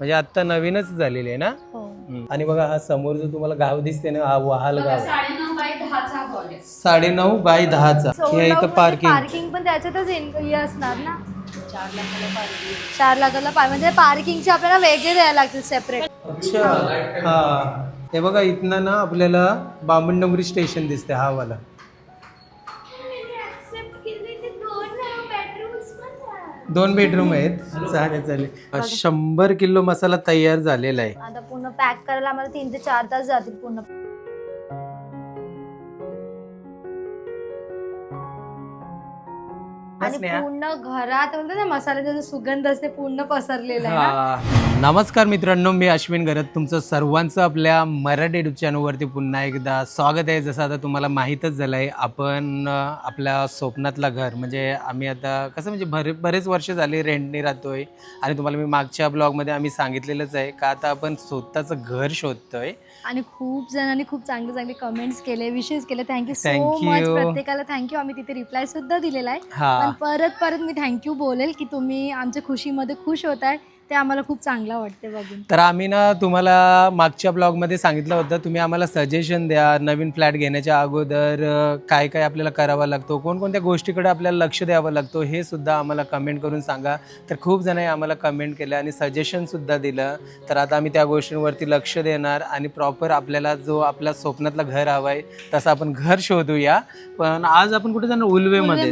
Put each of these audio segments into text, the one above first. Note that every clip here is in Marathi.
म्हणजे आता नवीनच झालेली आहे ना? हो. आणि बघा हा समोर जो तुम्हाला गाव दिसते ना हा वहाल गाव. आहे. साडेनऊ बाय दहाचा. हे इथं पार्किंग पार्किंग पण त्याच्यातच हे असणार ना? चार लाखाला पाहिजे चार लाखाला पाय म्हणजे पार्किंगचे आपल्याला वेगळे द्यायला लागतील सेपरेट अच्छा. हा. हे बघा इथनं ना आपल्याला बामणडोंगरी स्टेशन दिसते हा वाला. दोन बेडरूम आहेत. चालेल चालेल. शंभर किलो मसाला तयार झालेला आहे. आता पूर्ण पॅक करायला आम्हाला तीन ते चार तास जातील पूर्ण. आणि? पूर्ण घरात ना मसाल्याचा जो सुगंध असते पूर्ण पसरलेला आहे ना. हा. नमस्कार मित्रांनो मी अश्विन गरत. तुमचं सर्वांचं आपल्या मराठी युट्यूब चॅनलवरती पुन्हा एकदा स्वागत आहे. जसं आता तुम्हाला माहीतच झालं आहे आपण अं, आपल्या स्वप्नातला घर म्हणजे आम्ही आता कसं म्हणजे बरे बरेच वर्ष झाले रेंटने राहतोय. आणि तुम्हाला मी मागच्या ब्लॉगमध्ये आम्ही सांगितलेलंच आहे का आता आपण स्वतःचं घर शोधतोय. आणि खूप जणांनी खूप चांगले चांगले कमेंट्स केले विशेष केले. Thank you so Thank much you. प्रत्येकाला थँक्यू आम्ही तिथे रिप्लाय सुद्धा दिलेला आहे. हा. पण परत परत मी थँक्यू बोलेल की तुम्ही आमच्या खुशीमध्ये खुश होत आहे ते आम्हाला खूप चांगलं वाटते बघून. तर आम्ही ना तुम्हाला मागच्या ब्लॉगमध्ये सांगितलं होतं तुम्ही आम्हाला सजेशन द्या नवीन फ्लॅट घेण्याच्या अगोदर काय काय आपल्याला करावा लागतो कोणकोणत्या गोष्टीकडे आपल्याला लक्ष द्यावं लागतो हे सुद्धा आम्हाला कमेंट करून सांगा. तर खूप जणांनी आम्हाला कमेंट केलं आणि सजेशनसुद्धा दिलं. तर आता आम्ही त्या गोष्टींवरती लक्ष देणार आणि प्रॉपर आपल्याला जो आपल्या स्वप्नातला घर हवं आहे तसं आपण घर शोधूया. पण आज आपण कुठे जाणार? उल्वेमध्ये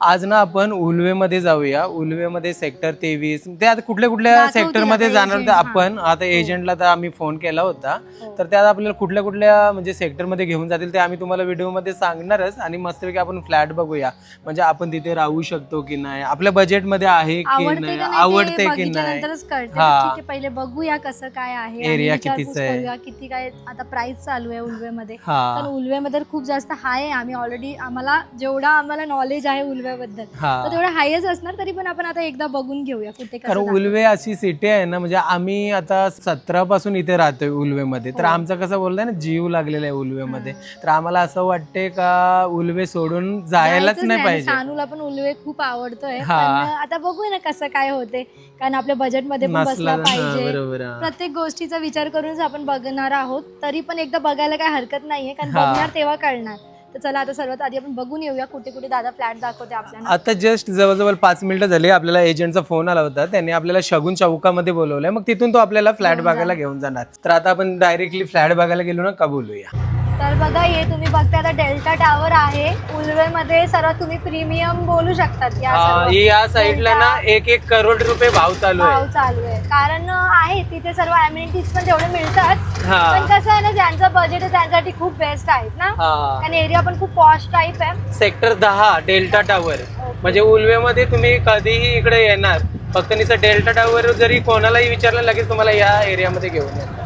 आज ना आपण उल्वेमध्ये जाऊया. उल्वेमध्ये सेक्टर तेवीस. ते आता कुठल्या कुठल्या दाखवतील सेक्टरमध्ये आता जाणार agent, तर हा. आपण आता एजंटला तर आम्ही फोन केला होता. हो. तर त्यात आपल्याला कुठल्या कुठल्या म्हणजे सेक्टरमध्ये घेऊन जातील ते आम्ही तुम्हाला व्हिडिओमध्ये सांगणारच. आणि मस्तपैकी आपण फ्लॅट बघूया. म्हणजे आपण तिथे राहू शकतो की नाही? आपल्या बजेटमध्ये आहे की आवडते नाही? का नाही आवडते की नाही? बघितल्यानंतरच कळते. हा. ठीक आहे पहिले बघूया कसं काय आहे आणि Area विचारपूस कितीचं आहे. करूया, किती काय आता प्राइस चालू आहे उल्वेमध्ये तर हा उल्वेमध्ये खूप जास्त हाय आहे. आम्ही ऑलरेडी आम्हाला जेवढा आम्हाला नॉलेज आहे उल्व्याबद्दल हा. तर तेवढं हायच असणार तरी पण आपण आता एकदा बघून घेऊया कुठे कारण. उल्वे अशी सिटी आहे ना म्हणजे आम्ही आता सतरा पासून इथे राहतोय उल्वेमध्ये. तर हो. आमचं कसं बोलतंय ना जीव लागलेला आहे उल्वेमध्ये. तर आम्हाला असं वाटते का उल्वे सोडून जायलाच नाही पाहिजे. सानूला पण उल्वे खूप आवडतोय. हा. पण आता बघूया ना कसं काय होते. कारण आपल्या बजेटमध्ये पण नसला बसला हा, पाहिजे. बरोबर हा. प्रत्येक गोष्टीचा विचार करूनच आपण बघणार आहोत. तरी पण एकदा बघायला काय हरकत नाहीये. कारण हा. बघणार तेव्हा कळणार. तर चला आता सर्वात आधी आपण बघून येऊया कुठे कुठे दादा फ्लॅट दाखवते आपल्याला. आता जस्ट जवळजवळ पाच मिनिटं झाली आपल्याला एजंटचा फोन आला होता. त्यांनी आपल्याला शगुन चौकामध्ये बोलवलंय. मग तिथून तो आपल्याला फ्लॅट घेऊन बघायला घेऊन जाणार. तर आता आपण डायरेक्टली फ्लॅट बघायला गेलो ना का बोलूया? तर बघा हे तुम्ही बघता आता डेल्टा टावर आहे. उल्वेमध्ये सर्वात तुम्ही प्रीमियम बोलू शकतात या सर्व ही या साईडला ना एक एक करोड रुपये भाव चालू भाव आहे चालू आहे. कारण आहे तिथे सर्व अम्युनिटीज पण तेवढे मिळतात. पण हा कसं आहे ना ज्यांचं बजेट आहे त्यांच्यासाठी खूप बेस्ट आहेत ना. हा. कारण एरिया पण खूप पॉश टाईप आहे. सेक्टर दहा डेल्टा टावर. म्हणजे उल्वेमध्ये तुम्ही कधीही इकडे येणार. फक्त नुसतं डेल्टा टावर जरी कोणालाही विचारलं लगेच तुम्हाला या एरियामध्ये घेऊन येणार.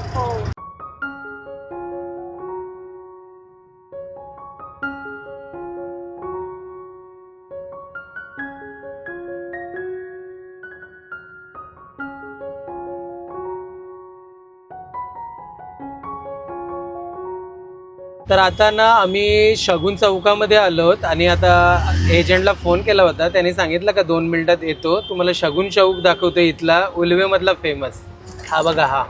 तर आता ना आम्ही शगुन चौकामध्ये आलोत आणि आता एजंटला फोन केला होता. त्यांनी सांगितलं का दोन मिनिटात येतो. तुम्हाला शगुन चौक दाखवतो इथला. उल्वेमधला फेमस हा बघा हा.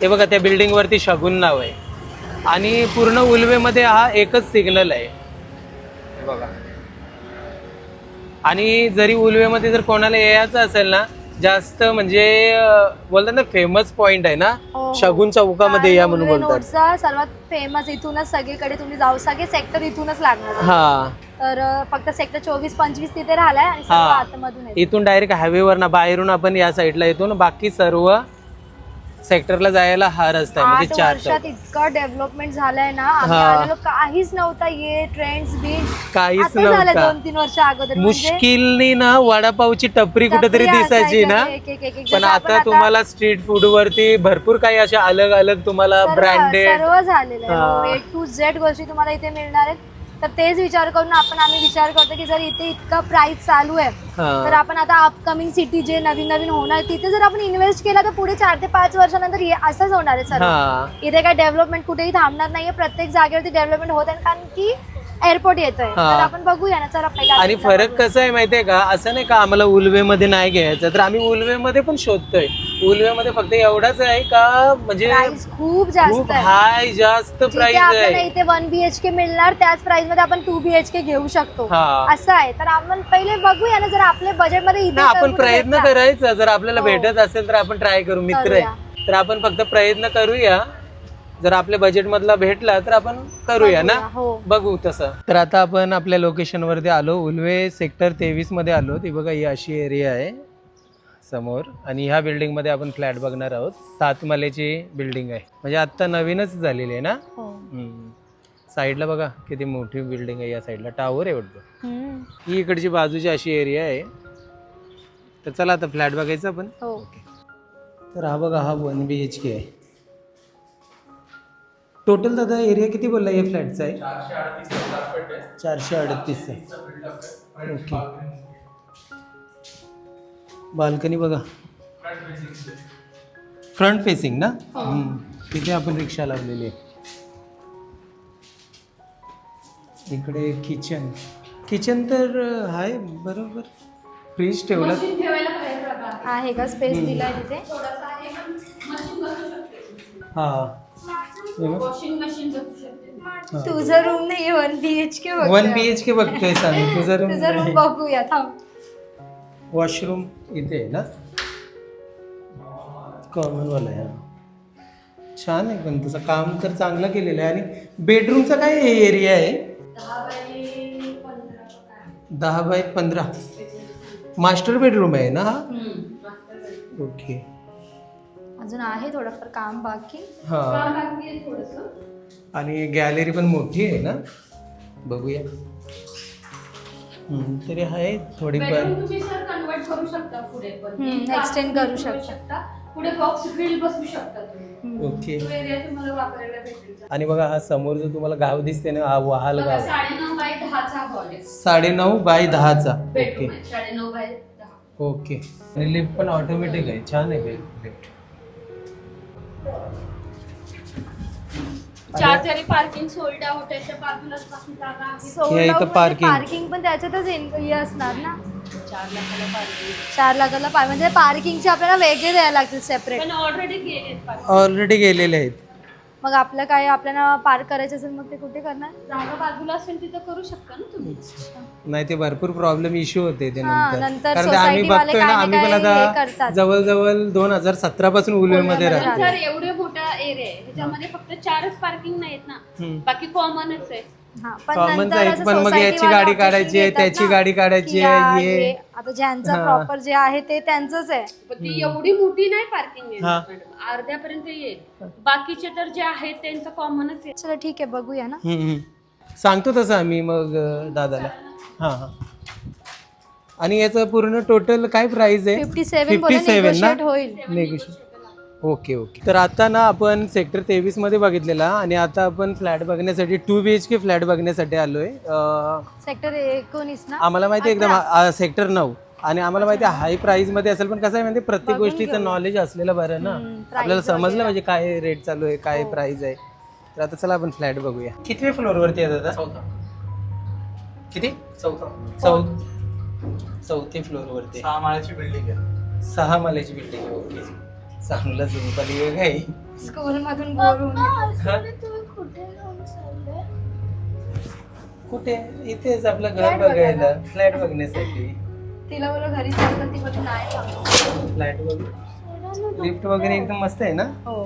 हे बघा त्या बिल्डिंगवरती शगुन नाव आहे. आणि पूर्ण उल्वेमध्ये हा एकच सिग्नल आहे. बघा. आणि जरी उल्वेमध्ये जर कोणाला यायचं असेल ना जास्त म्हणजे बोलतात ना फेमस पॉइंट आहे ना हो. शगुन चौकामध्ये या म्हणून बोलतात नोटचा सर्वात फेमस इथूनच सगळीकडे तुम्ही जाऊ सगळे सेक्टर इथूनच लागणार. हा तर अं, फक्त सेक्टर चोवीस पंचवीस तिथे राहिलाय आणि सर्व हा. आतमधून इथून डायरेक्ट हायवेवर ना बाहेरून आपण या साईडला येतो ना बाकी सर्व सेक्टरला जायला हा रस्ता आहे आठ म्हणजे चार वर्षात चौक. इतकं डेव्हलपमेंट झालंय ना आम्ही हा. आलेलो काहीच नव्हता ये ट्रेंड्स बीच काहीच आता झालं नव्हता दोन तीन वर्ष अगोदर म्हणजे मुश्किलनी ना वडापावची टपरी कुठेतरी टपरी दिसायची ना असायच्या, एक- एक- एक- एक. पण जसं आपण आता तुम्हाला स्ट्रीट फूड वरती भरपूर काही अशा अलग अलग तुम्हाला सर्व- ब्रँडेड सर्व झालेलं हा. आहे ए टू झेड गोष्टी तुम्हाला इथे मिळणार आहेत तर तेच विचार करून आपण आम्ही विचार करतो की जर इथे इतका प्राइस चालू आहे तर आपण आता अपकमिंग सिटी जे नवीन नवीन होणार तिथे जर आपण इन्व्हेस्ट केला तर पुढे चार ते पाच वर्षानंतर असंच होणार आहे सर्व हा. इथे काय डेव्हलपमेंट कुठेही थांबणार नाहीये प्रत्येक जागेवरती डेव्हलपमेंट होत आहे. कारण की एअरपोर्ट येतोय. हा. तर आपण बघूया ना चला पहिला आणि फरक बघूया. कसं आहे माहितीये का? असं नाही का आम्हाला उलवेमध्ये नाही घ्यायचं. तर आम्ही उलवेमध्ये पण शोधतोय. उलवेमध्ये फक्त एवढाच आहे का म्हणजे प्राइस खूप जास्त आहे. हाय जास्त जिथे प्राइस आपल्याला आहे. इथे वन बीएचके मिळणार त्याच प्राइसमध्ये आपण टू बीएचके घेऊ शकतो. हा. असं आहे. तर आपण पहिले बघूया ना जर आपल्या बजेटमध्ये इथे ना आपण प्रयत्न. करायचा. जर आपल्याला हो. भेटत असेल तर आपण ट्राय करू मित्र करूया. आहे तर आपण फक्त प्रयत्न करूया. जर आपल्या बजेट मधला भेटला तर आपण करूया ना? हो. बघू तसं. तर आता आपण आपल्या लोकेशन वरती आलो. उल्वे सेक्टर तेवीसमध्ये आलो. ती बघा ही अशी एरिया आहे समोर. आणि ह्या बिल्डिंगमध्ये आपण फ्लॅट बघणार आहोत. सात मालेची बिल्डिंग आहे. म्हणजे आता नवीनच झालेली आहे ना? हो. हम्म. साईडला बघा किती मोठी बिल्डिंग आहे या साईडला. टावर आहे वाटतं. हम्म. ही इकडची बाजूची अशी एरिया आहे. तर चला आता फ्लॅट बघायचं आपण. हो तर हा बघा हा वन बी एच के आहे. टोटल दादा एरिया किती बोलला या फ्लॅटचा आहे? चारशे अडतीस आहे. ओके. बाल्कनी बघा. फ्रंट फेसिंग ना? हम्म. तिथे आपण रिक्षा लावलेली आहे. इकडे किचन किचन तर आहे बरोबर. फ्रीज ठेवला. आहे का? स्पेस दिलाय तिथे? थोडासा आहे पण मशीन बसू शकते. हा हे. वॉशिंग मशीन बसू शकते तुझं रूम नाही one BHK one B H K बघतोय सांग तुझा तुझं रूम रूम बघूया थांब. वॉशरूम इथे आहे ना? कॉमन वाला आहे हा. छान आहे पण तसं काम तर चांगलं केलेलं आहे. आणि बेडरूमचा काय एरिया आहे? दहा बाय पंधरा मास्टर बेडरूम आहे ना हा? Master bedroom. ओके अजून आहे थोडंफार काम बाकी. हा. काम बाकी आहे थोडंसं. आणि गॅलरी पण मोठी आहे ना? बघूया. हम्म, तरी आहे थोडीफार बेडरूम तुम्ही सर कन्वर्ट करू शकता पुढे पण. हम्म, एक extend bathroom करू शकता. पुढे बॉक्स ग्रिल बसवू शकता तुम्ही. ओके. तो एरिया तुम्हाला वापरायला भेटेल आणि बघा हा समोर जो तुम्हाला गाव दिसते ना हा वहाल बघा गाव. साडेनऊ बाय दहाचा हॉल आहे. साडेनऊ बाय दहाचा. ओके. आहे साडेनऊ बाय दहा. ओके. आणि लिफ्ट पण ऑटोमॅटिक आहे. छान आहे लिफ्ट चार जरी पार्किंग सोल्ड आउट आहे त्या बाजूलाच पासून जागा आहे. हे इथं parking. पार्किंग पण त्याच्यातच इन- हे असणार ना? चार लाखाला पार्किंग चार लाखाला पाय म्हणजे पार्किंगचे आपल्याला वेगळे द्यायला लागतील सेपरेट पण ऑलरेडी गेले पार्किंग ऑलरेडी गेलेले आहेत. मग आपलं काय आपल्याला पार्क करायचं असेल मग ते कुठे करणार? जागा बाजूला असेल तिथं करू शकता ना तुम्ही. नाही ते भरपूर प्रॉब्लेम इश्यू होते ते हा, नंतर. नंतर कारण ते आम्ही society वाले बघतोय ना काय आम्ही पण काय हे आता करतात. जवळजवळ दोन हजार सतरा पासून उलवेमध्ये उलवेमध्ये राहतो सर एवढे मोठा एरिया आहे. ह्याच्यामध्ये फक्त चारच पार्किंग नाहीत ना. हम्म. बाकी कॉमनच आहे. हा, आहे, असं पण मग याची गाडी काढायची आहे, त्याची ना, गाडी काढायची की आहे. हे. आता ज्यांचं हा. प्रॉपर जे आहे ते त्यांचंच आहे पण ती एवढी मोठी नाही पार्किंग हा. मॅडम अर्ध्यापर्यंत येईल बाकीचे तर जे आहेत त्यांचं कॉमनच आहे चला ठीक आहे बघूया ना हम्म, हम्म. सांगतो तसं आम्ही मग अं, दादाला हां हां आणि याचं पूर्ण टोटल काय प्राइस आहे 57 बोलले, negotiate होईल. Negotiate okay okay. तर आता ना आपण सेक्टर तेवीसमध्ये बघितलेला आणि आता आपण फ्लॅट बघण्यासाठी two B H K flat बघण्यासाठी आलोय. अं, सेक्टर एकोणीस ना? आम्हाला माहिती आहे एकदम सेक्टर नऊ. आणि आम्हाला माहिती आहे हाय प्राइसमध्ये असेल पण कसं आहे म्हणजे प्रत्येक बघून गोष्टीचं. नॉलेज असलेलं बरं ना. आपल्याला समजलं. पाहिजे काय रेट चालू आहे काय हो. प्राइस आहे. तर आता चला आपण फ्लॅट बघूया. कितवे फ्लोअर वरती आहे दादा? किती? चौथा. चौ चौथे फ्लोअर वरती सहा माळ्याची बिल्डिंग आहे. सहा माल्याची बिल्डिंग आहे ओके चांगलं झोपाली आहे स्कूल मधून बोलून हा? कुठे इथेच आपलं घर Flat बघायला बघायला. फ्लॅट बघण्यासाठी. तिला बोललो घरी चाललं ती बोलली नाही. फ्लॅट वगैरे लिफ्ट वगैरे एकदम मस्त आहे ना? हो.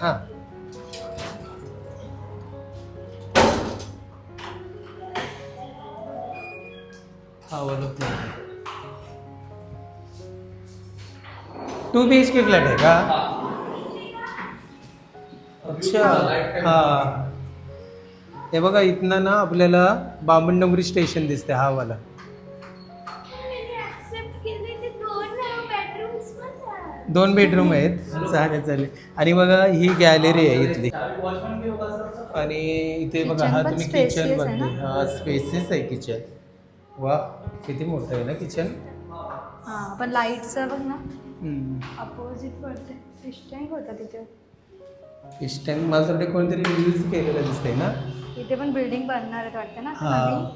हा. Two B H K flat आहे का? अच्छा. हा. हे बघा इथनं ना आपल्याला बामणडोंगरी स्टेशन दिसते हा वाला. दोन बेडरूम आहेत. चालेल चालेल. आणि बघा ही गॅलरी आहे इथली. आणि इथे बघा हा तुम्ही किचन बघते? हा स्पेसिस आहे किचन वा किती मोठं आहे ना किचन हा पण लाईटचं बघ ना. अपोजिट पडते सिस्टम होता तिथे. इस टाइम मला वाटतं कोणतरी यूज केलेलं दिसतंय ना? इथे पण बिल्डिंग बनणार आहेत वाटतं ना हा?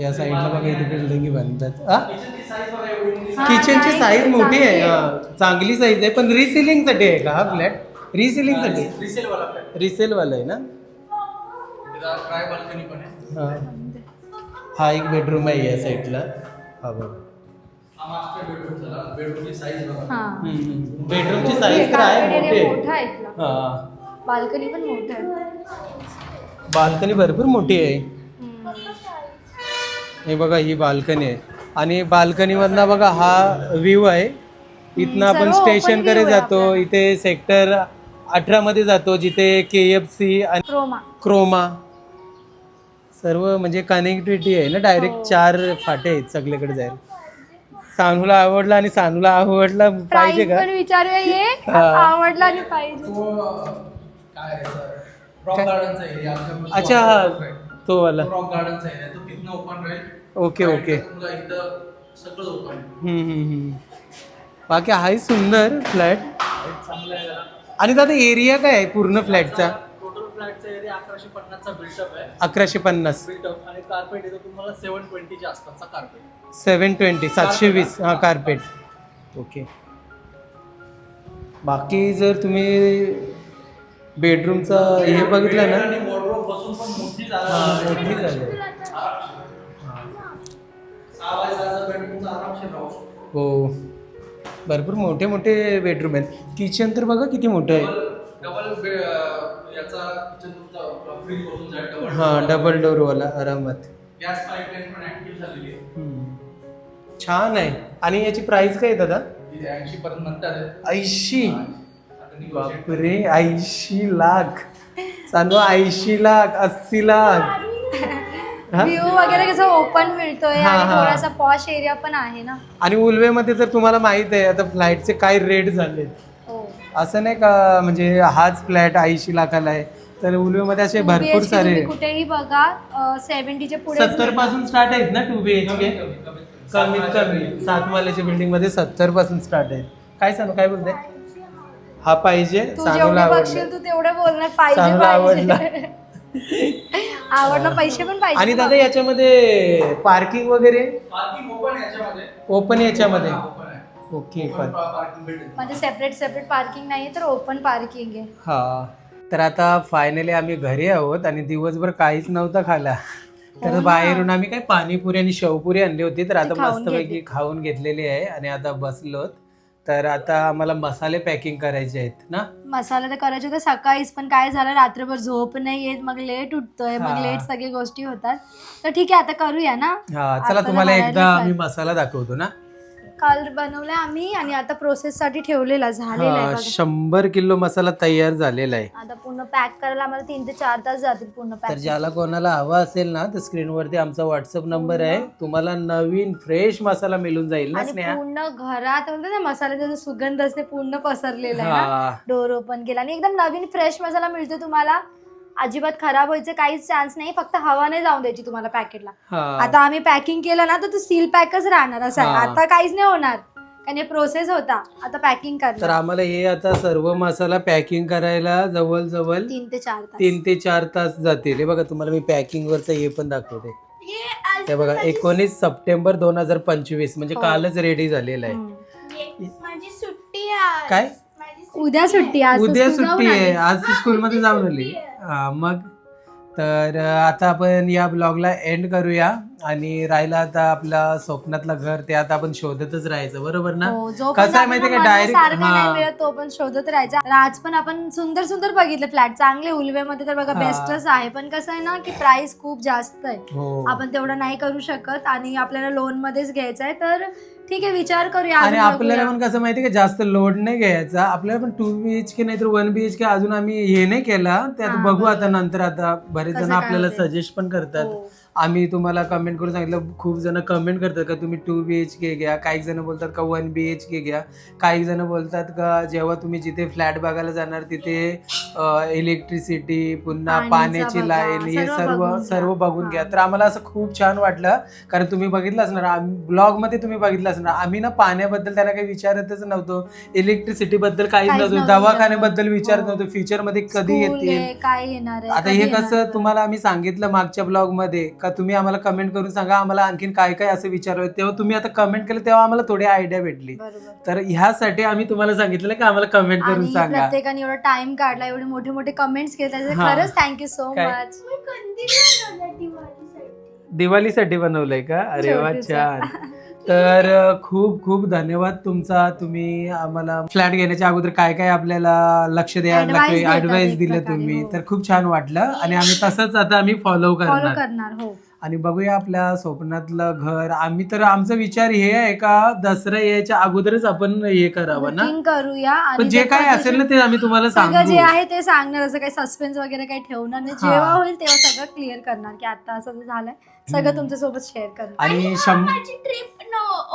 या साईडला बघा इथे बिल्डिंग बनतात. हा? हा, किचनची नाही, साईज मोठी चांगली आहे. हा. चांगली साईज आहे पण रिसेलिंगसाठी आहे का हा फ्लॅट रिसेलिंगसाठी. रिसेल वाला फ्लॅट रिसेल वाला आहे ना? ट्राय बाल्कनी पण आहे. हा. हा एक बेडरूम आहे या साईडला हा बघा. बेडरूमची साईज बघा. हा. बेडरूमची साईज तर आहे मोठी. मोठा आहे इथला. हा. बाल्कनी पण मोठं आहे. बाल्कनी भरपूर मोठी आहे. हम्म. हे बघा ही बाल्कनी आहे. आणि बाल्कनीमधनं बघा हा व्ह्यू आहे. इथनं आपण सर्व open स्टेशनकडे view आहे जातो. आपला. इथे सेक्टर अठरा मध्ये जातो जिथे के एफ सी आणि क्रोमा. क्रोमा. सर्व म्हणजे कनेक्टिव्हिटी आहे ना डायरेक्ट हो. चार फाटे आहेत सगळीकडे जाईल सानूला आवडला आणि सानूला आवडला पाहिजे प्राइस का पण विचारूया ये. हा. आवडला आणि पाहिजे. तो काय रॉक गार्डनचा एरिया अच्छा हा. तो वाला. रॉक गार्डनचा एरिया तो तिथनं ओपन राहील? Okay okay. तुला इथं सगळं ओपन आहे हम्म, हम्म, हम्म. बाकी आहे सुंदर फ्लॅट. चांगलं आहे जरा. आणि दादा एरिया काय आहे पूर्ण फ्लॅटचा? टोटल फ्लॅटचा एरिया अकराशे पन्नासचा बिल्टअप आहे. अकराशे पन्नास. बिल्टअप आणि कार्पेट येतो तुम्हाला सेवन ट्वेंटीच्या आसपासचा कार्पेट सेवन ट्वेंटी सातशे वीस हा कार्पेट ओके बाकी जर तुम्ही बेडरूमचा हे बघितलं ना आणि वॉर्डरोब बसून पण मोठी जागा हा, झाली हो. भरपूर मोठे मोठे बेडरूम आहेत. किचन तर बघा किती मोठं आहे. हा डबल डोअरवाला आरामात. गॅस पाईपलाईन छान आहे. आणि याची प्राइस काय आहे दादा? ऐंशी पर्यंत म्हणतात. ऐंशी? आता negotiate बापरे ऐंशी लाख. सांगू ऐंशी लाख अस्सी लाख. हा? व्ह्यू वगैरे कसं ओपन मिळतोय हा, आणि हा. थोडासा पॉश एरिया पण आहे ना? आणि उल्वेमध्ये तर तुम्हाला माहीत आहे आता फ्लाईटचे काय रेट झालेत हो. असं नाही का म्हणजे हाच फ्लॅट ऐंशी लाखाला आहे. तर उल्वेमध्ये असे भरपूर सारे. तुम्ही कुठेही बघा सेव्हन्टीच्या पुढे सत्तरपासून स्टार्ट आहेत ना टू बी एच के कमीत कमी. सात माल्याच्या बिल्डिंगमध्ये सत्तरपासून स्टार्ट आहेत काय सांगू काय बोलते? हा पाहिजे तू सांगूला आवडलं बघशील तू तेवढे बोलणार पाहिजे चांगला पाहिजे. आवडला पैसे पण पाहिजे आणि दादा याच्यामध्ये पार्किंग वगैरे? पार्किंग ओपन आहे याच्यामध्ये. आहे ओके पण म्हणजे सेपरेट सेपरेट पार्किंग नाहीये तर ओपन पार्किंग आहे. हा. तर आता फायनली आम्ही घरी आहोत आणि दिवसभर काहीच नव्हतं खाला तर बाहेरून आम्ही काय पाणीपुरी आणि शेवपुरी आणली होती तर आता मस्तपैकी घेतली. खाऊन घेतलेली आहे आणि आता बसलोत. तर आता आम्हाला मसाले पॅकिंग करायचे आहेत ना? मसाला तर करायचे होते सकाळीच पण काय झालं रात्रभर झोप नाही येत मग लेट उठतोय मग हा. लेट सगळी गोष्टी होतात. तर ठीक आहे आता करूया ना? हा चला तुम्हाला एकदा आम्ही मसाला दाखवतो ना? काल बनवलाय आम्ही आणि आता प्रोसेस साठी ठेवलेला झालेला आहे हा, बघा. शंभर किलो मसाला तयार झालेला आहे. आता पूर्ण पॅक करायला आम्हाला तीन ते चार तास जातील पूर्ण तर पॅक ज्याला कोणाला हवा असेल ना तर स्क्रीनवरती आमचा व्हॉट्सअप नंबर आहे. तुम्हाला नवीन फ्रेश मसाला मिळून जाईल ना आणि स्नेहा? पूर्ण घरात म्हणतो ना मसाल्याचा जो सुगंध असते पूर्ण पसरलेला आहे ना. हा. डोर ओपन केला. आणि एकदम नवीन फ्रेश मसाला मिळतो तुम्हाला. अजिबात खराब व्हायचे काहीच चान्स नाही फक्त हवा नाही जाऊन द्यायची तुम्हाला पॅकेटला हा. आता आम्ही पॅकिंग केलं ना तर तो सील पॅकच राहणार असं. आहे हा. आता काहीच नाही होणार. कारण हे प्रोसेस होता. आता पॅकिंग तर करणार आम्हाला हे आता सर्व मसाला पॅकिंग करायला जवळ जवळ तीन ते चार तास. तीन ते चार तास जातील. हे बघा तुम्हाला मी पॅकिंग वरचं हे पण दाखवते. हे बघा एकोणीस सप्टेंबर दोन हजार पंचवीस म्हणजे हो. कालच रेडी झालेलं आहे. हम्म. माझी सुट्टी आहे काय? उद्या सुट्टी आज उद्या सुट्टी आहे. आज स्कूलमध्ये जाऊन आली. हा मग? तर अं, आता आपण या ब्लॉगला एंड करूया आणि राहिला आता आपला स्वप्नातलं घर ते आता आपण शोधतच राहायचं बरोबर ना? हो, कसं आहे माहितीये का डायरेक्ट तो पण शोधत राहायचा. आज पण आपण सुंदर सुंदर बघितले फ्लॅट चांगले उलवेमध्ये तर बघा हा. बेस्टच आहे. पण कसं आहे ना की प्राइस खूप जास्त आहे. हो. आपण तेवढं नाही करू शकत आणि आपल्याला लोन मध्येच घ्यायचं आहे. तर ठीक आहे विचार करूया आणि अजून आपल्याला बघूया. पण कसं माहिती का जास्त लोड नाही घ्यायचा आपल्याला पण टू बी एच के नाही तर वन बी एच के अजून आम्ही हे नाही केला ते आता हा, बघू बरोबर. आता नंतर आता बरेच कसं जण काय आपल्याला होतंय. सजेस्ट पण करतात हो. आम्ही तुम्हाला कमेंट करून सांगितलं खूप जण कमेंट करतात का तुम्ही टू बी एच के घ्या काही जण बोलतात का वन बी एच के घ्या काही जण बोलतात का जेव्हा तुम्ही जिथे फ्लॅट बघायला जाणार तिथे इलेक्ट्रिसिटी पुन्हा पाण्याची लाईन हे सर्व सर्व बघून घ्या. तर आम्हाला असं खूप छान वाटलं कारण तुम्ही बघितलं असणार ब्लॉगमध्ये तुम्ही बघितलं असणार आम्ही ना पाण्याबद्दल त्यांना काही विचारतच नव्हतो इलेक्ट्रिसिटी बद्दल काहीच काहीच नव्हतं दवाखान्याबद्दल विचारत हो. नव्हतं फ्युचरमध्ये कधी येतील आहे, काय आहे आता हे येणार कसं. तुम्हाला आम्ही सांगितलं मागच्या ब्लॉगमध्ये का तुम्ही आम्हाला कमेंट करून सांगा आम्हाला आणखीन काय काय असं विचारलं तेव्हा तुम्ही आता कमेंट केलं तेव्हा आम्हाला थोडी आयडिया भेटली. बरोबर. तर ह्यासाठी आम्ही तुम्हाला सांगितलं की आम्हाला कमेंट करून आणि सांगा. प्रत्येकाने एवढा टाइम काढला एवढे मोठे मोठे कमेंट्स केले त्याचे हा. खरंच थँक्यू सो काय? मच दिवाळीसाठी? बनवलंय का? अरे वा छोटूचं. छान. तर खूप खूप धन्यवाद तुमचा. तुम्ही आम्हाला फ्लॅट घेण्याच्या अगोदर काय काय आपल्याला लक्ष द्यायला Advice ऍडवाइस दिलं तुम्ही. हो. तर खूप छान वाटलं. आणि आम्ही तसंच आता आम्ही फॉलो फॉलो करणार. करणार हो. आणि बघूया आपल्या स्वप्नातलं घर. आम्ही तर आमचा विचार हे आहे का दसरा यायच्या अगोदरच आपण हे करावं ना? बुकिंग करूया आणि पण जे काय असेल ना ते आम्ही तुम्हाला सगळं सांगू. जे आहे ते सांगणार असं काही सस्पेन्स वगैरे काही ठेवणार नाही. हा. जेव्हा होईल तेव्हा सगळं क्लिअर करणार की आता असं असं झालंय. सगळं हम्म. तुमच्यासोबत शेअर करणार. आणि शं माझी ट्रिप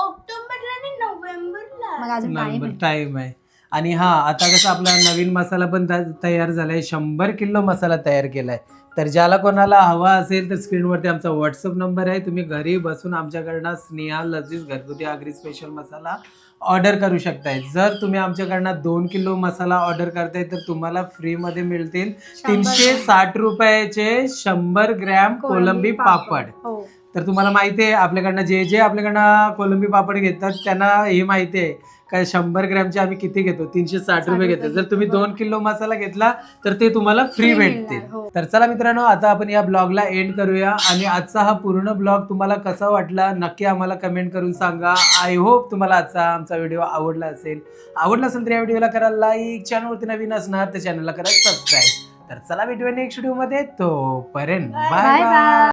ऑक्टोबरला आणि नोव्हेंबरला. मग अजून टाइम नंबर टाइम आहे. आणि हा आता कसं आपला नवीन मसाला पण त- तयार झालाय. शंभर किलो मसाला तयार केलाय. तर ज्याला कोणाला हवा असेल तर स्क्रीनवरती आमचा व्हॉट्सअप नंबर आहे. तुम्ही घरी बसून आमच्याकडनं स्नेहा लजीज घरगुती आगरी स्पेशल मसाला ऑर्डर करू शकताय. जर तुम्ही आमच्याकडनं दोन किलो मसाला ऑर्डर करताय तर तुम्हाला फ्रीमध्ये मिळतील तीनशे साठ रुपयाचे शंभर ग्रॅम कोलंबी पापड. हो. तर तुम्हाला माहिती आहे आपल्याकडनं जे जे आपल्याकडनं कोलंबी पापड घेतात त्यांना हे माहिती आहे का शंभर ग्रॅमचे आम्ही किती घेतो? तीनशे साठ रुपये घेतो जर तुम्ही दोन किलो मसाला घेतला तर ते तुम्हाला फ्री मिळणार, हो. तर चला मित्रांनो आता आपण या ब्लॉगला एंड करूया आणि आजचा हा पूर्ण ब्लॉग तुम्हाला कसा वाटला नक्की आम्हाला कमेंट करून सांगा. आय होप तुम्हाला आजचा आमचा व्हिडिओ आवडला असेल. आवडला असेल तर या व्हिडिओला करा लाईक चॅनलवरती नवीन असणार तर चॅनलला करा सबस्क्राईब तर चला भेटूया नेक्स्ट व्हिडिओमध्ये. तोपर्यंत बाय बाय